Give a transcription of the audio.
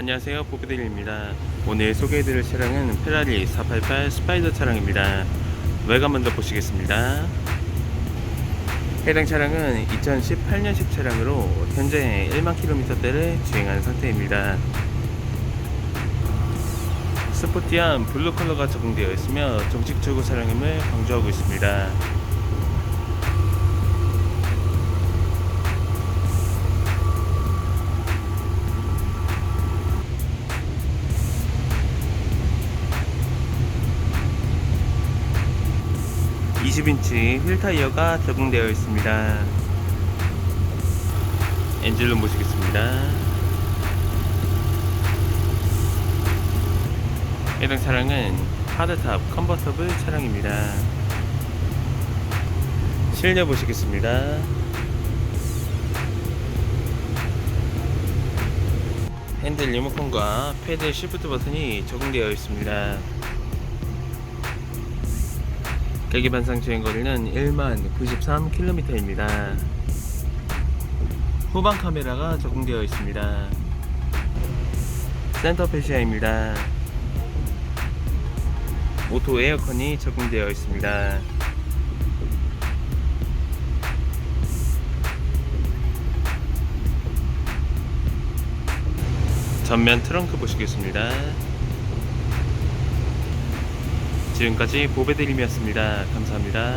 안녕하세요. 보비들입니다. 오늘 소개해드릴 차량은 페라리 488 스파이더 차량입니다. 외관 먼저 보시겠습니다. 해당 차량은 2018년식 차량으로 현재 1만 킬로미터대를 주행한 상태입니다. 스포티한 블루 컬러가 적용되어 있으며 정식 출고 차량임을 강조하고 있습니다 (20인치) 휠 타이어가 적용되어 있습니다. 엔진룸 보시겠습니다. 해당 차량은 하드탑 컨버터블 차량입니다. 실내 보시겠습니다. 핸들 리모컨과 패드 시프트 버튼이 적용되어 있습니다 계기반상 주행 거리는 1만 93km입니다. 후방 카메라가 적용되어 있습니다. 센터 페시아입니다. 오토 에어컨이 적용되어 있습니다. 전면 트렁크 보시겠습니다. 지금까지 보배드림이었습니다. 감사합니다.